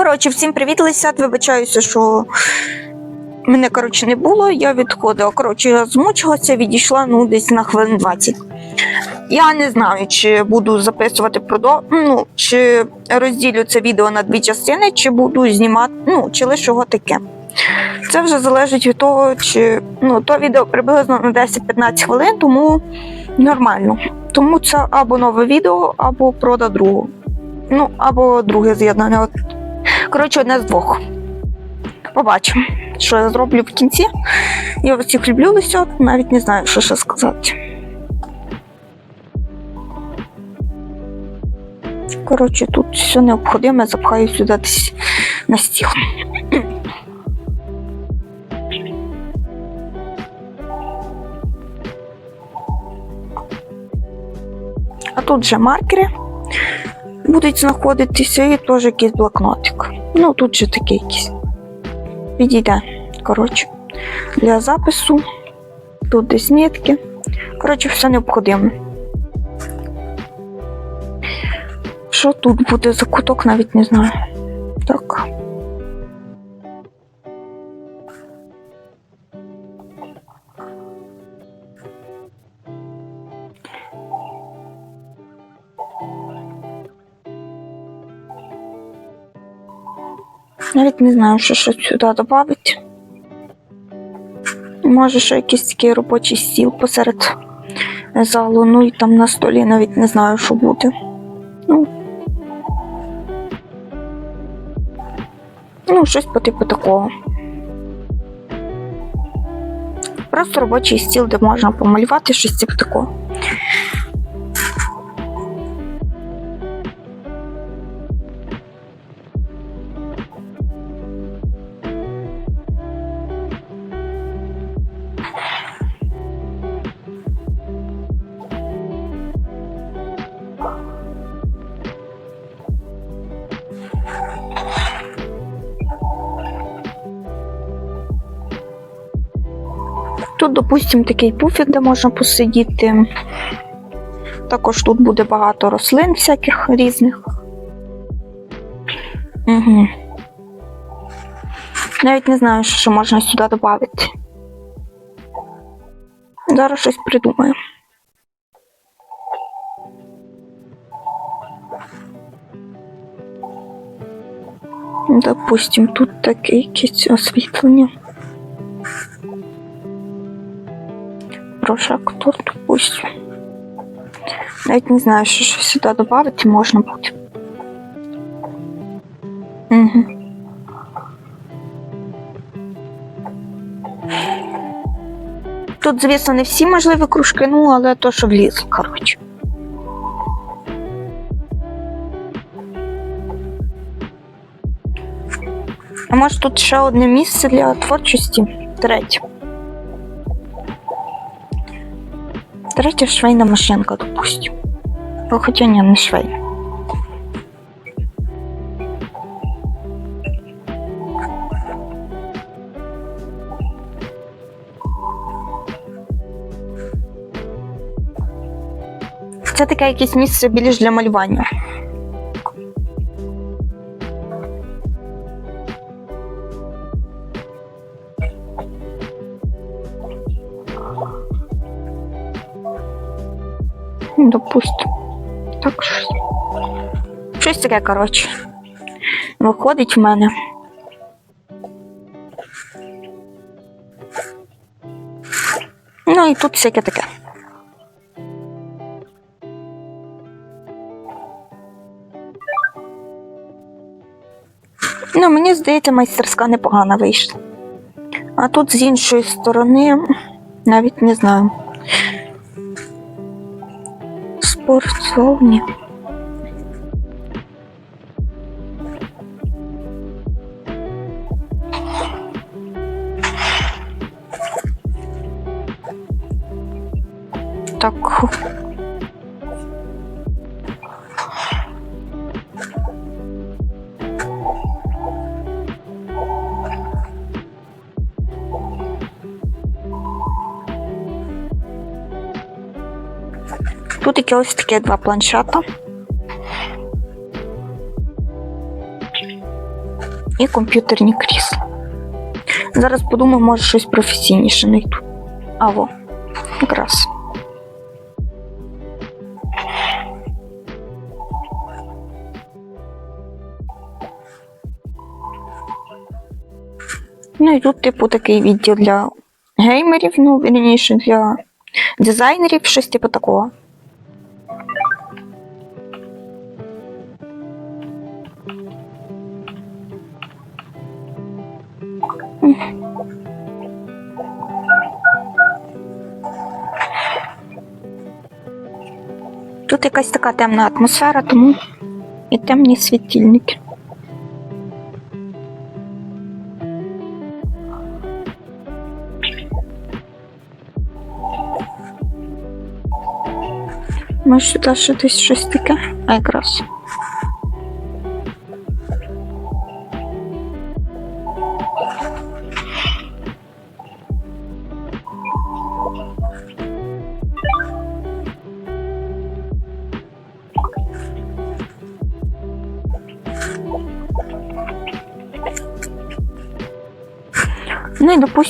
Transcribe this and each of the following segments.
Коротше, всім привіт, Лисят. Вибачаюся, що мене коротше не було. Я відходила. Коротше, я змучилася, відійшла ну десь на хвилин 20. Я не знаю, чи буду записувати продо... ну, чи розділю це відео на дві частини, чи буду знімати, ну, чи лише таке. Це вже залежить від того, чи ну, то відео приблизно на 10-15 хвилин, тому нормально. Тому це або нове відео, або прода другу. Ну, або друге з'єднання. От. Коротше, одне з двох. Побачимо, що я зроблю в кінці. Я всіх люблю Лисьот, навіть не знаю, що ще сказати. Коротше, тут все необхідне, запхаю сюди десь на стіл. А тут же маркери будуть знаходитися і теж якийсь блокнотик. Ну, тут же такий якийсь. Підійде, коротше, для запису. Тут десь нитки. Коротше, все необхідне. Що тут буде за куток, навіть не знаю. Так. Навіть не знаю, що щось сюди додати. Може, ще якийсь такий робочий стіл посеред залу, ну і там на столі навіть не знаю, що буде. Ну, ну щось по типу такого. Просто робочий стіл, де можна помалювати щось типу такого. Тут, допустимо, такий пуфік, де можна посидіти. Також тут буде багато рослин всяких різних. Угу. Навіть не знаю, що можна сюди додати. Зараз щось придумаю. Допустим, тут таке якесь освітлення. Прожектор, допустим. Навіть не знаю, що ще сюди додати можна буде. Угу. Тут, звісно, не всі можливі кружки, ну, але то, що вліз, коротше. А може тут ще одне місце для творчості? Третє. Третя швейна машинка, допустим. Ну, Хоча ні, не швейна. Це таке якесь місце більш для малювання. Допустим. Так щось. Щось таке, коротше. Виходить в мене. Ну і тут всяке таке. Ну, мені здається, майстерська непогана вийшла. А тут з іншої сторони навіть не знаю. Спортзовні. Так. Таке ось таке два планшета. і комп'ютерні крісла. Зараз подумаю, може щось професійніше знайду. А во, якраз. Ну і тут, типу, такий відділ для геймерів, ну, вірніше, для дизайнерів, щось типу такого. Тут якась така темна атмосфера, тому і темні світильники. Може сюди ще десь щось таке? А якраз.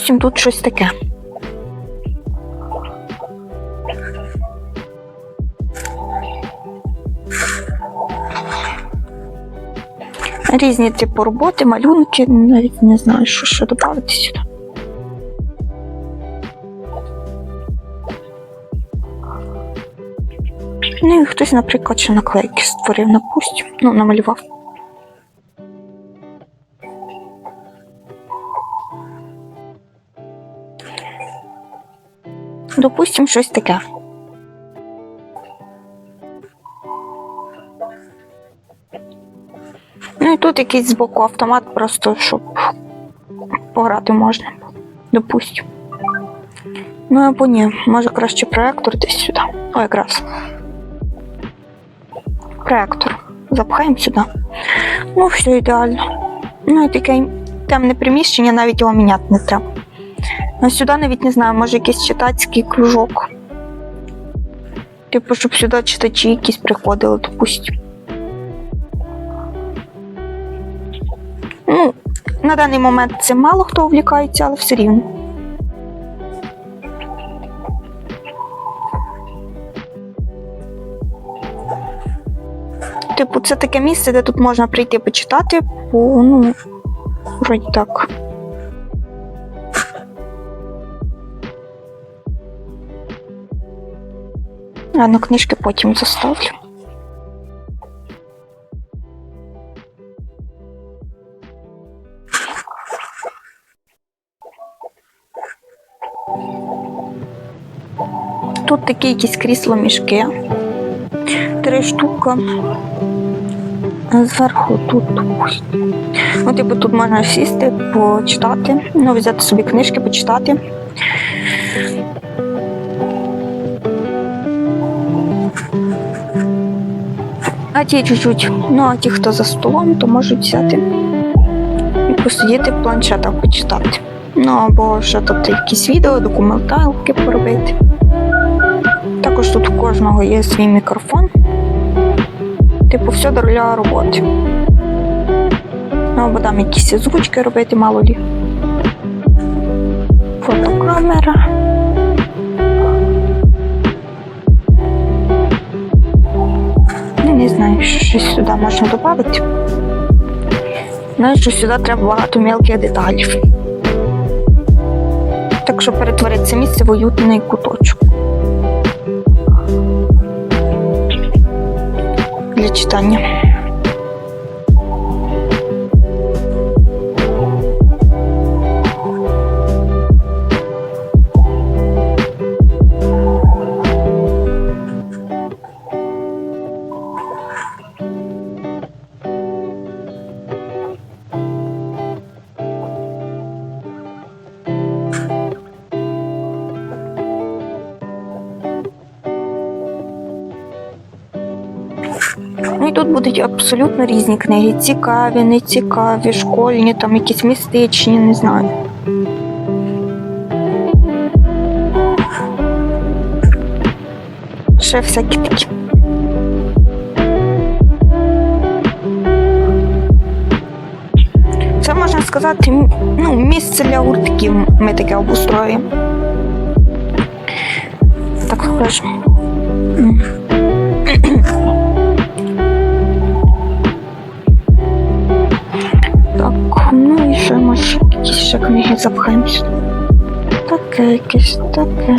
Допустим, тут щось таке. Різні типу роботи, малюнки, навіть не знаю, що ще додати сюди. Ну і хтось, наприклад, ще наклейки створив, напустим, ну, намалював. Допустим, щось таке. Ну і тут якийсь збоку автомат, просто щоб пограти можна. Допустим. Ну або ні, може краще проектор десь сюди. О, якраз. Проектор. Запхаємо сюди. Ну, все ідеально. Ну і таке темне приміщення, навіть його міняти не треба. А сюди навіть не знаю, може якийсь читацький кружок. Типу, щоб сюди читачі якісь приходили, допустим. Ну, на даний момент це мало хто увлікається, але все рівно. Типу, це таке місце, де тут можна прийти почитати, бо, ну, вроді так. Ладно, книжки потім заставлю. Тут такі якісь крісло мішки. Три штуки. Зверху тут. Ну, типу, тут можна сісти, почитати, ну, взяти собі книжки, почитати. А ті чуть-чуть, ну а ті, хто за столом, то можуть взяти і посидіти в планшетах почитати. Ну або ще тут якісь відео, документалки поробити. Також тут у кожного є свій мікрофон. Типу, все для роботи. Ну, або там якісь озвучки робити, мало лі. Фотокамера. Знаю, що щось сюди можна додати. Знаю, що сюди треба багато мелких деталів. Так що перетворити це місце в уютний куточок. Для читання. Будуть абсолютно різні книги. Цікаві, нецікаві, школьні, там якісь містичні, не знаю. Ще всякі такі. Це можна сказати, ну, місце для гуртків ми таке обустроїмо. Так скажемо. ще книги запхаємо сюди. Таке якесь, таке.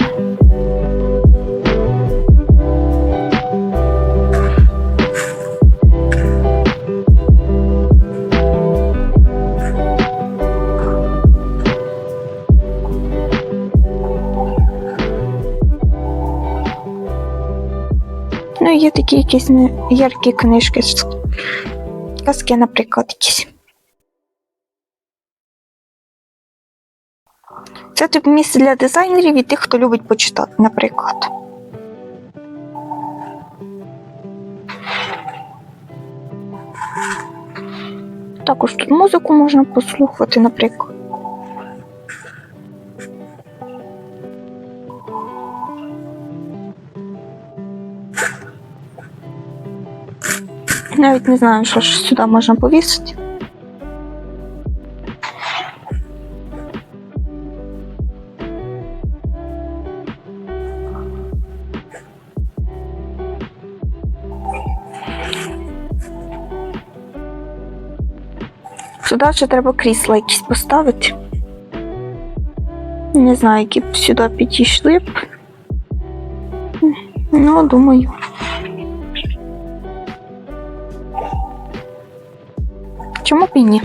Ну, і є такі якісь не- яркі книжки. з- Казки, наприклад, якісь. Це тип місце для дизайнерів і тих, хто любить почитати, наприклад. Також тут музику можна послухати, наприклад. Навіть не знаю, що ж сюди можна повісити. Сюди ще треба крісла якісь поставити. Не знаю, які б сюди підійшли б. Ну, думаю. Чому б і ні?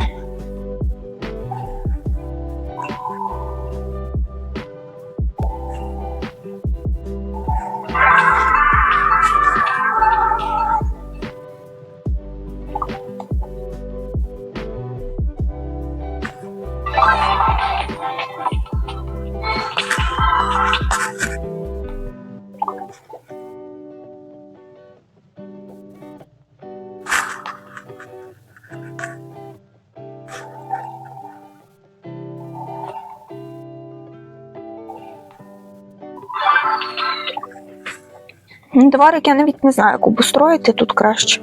Дворик я навіть не знаю, як обустроїти тут краще.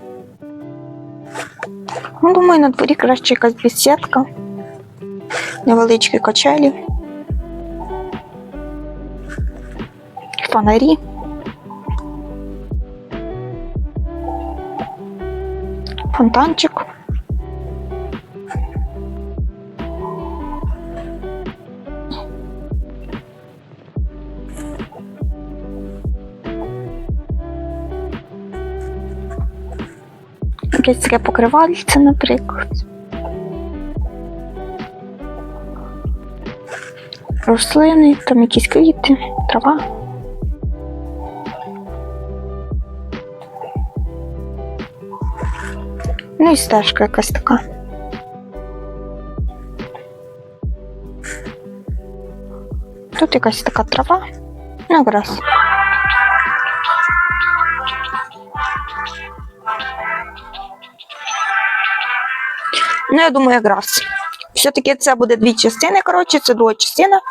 Ну, думаю, на дворі краще якась бесідка, невеличкі качелі, фонарі. Фонтанчик. Таке покривальце, наприклад. Рослини, там якісь квіти, трава. Ну і стежка якась така. Тут якась така трава. Ну, якраз. Ну, я думаю, якраз. Все-таки це буде дві частини. Коротше, це друга частина.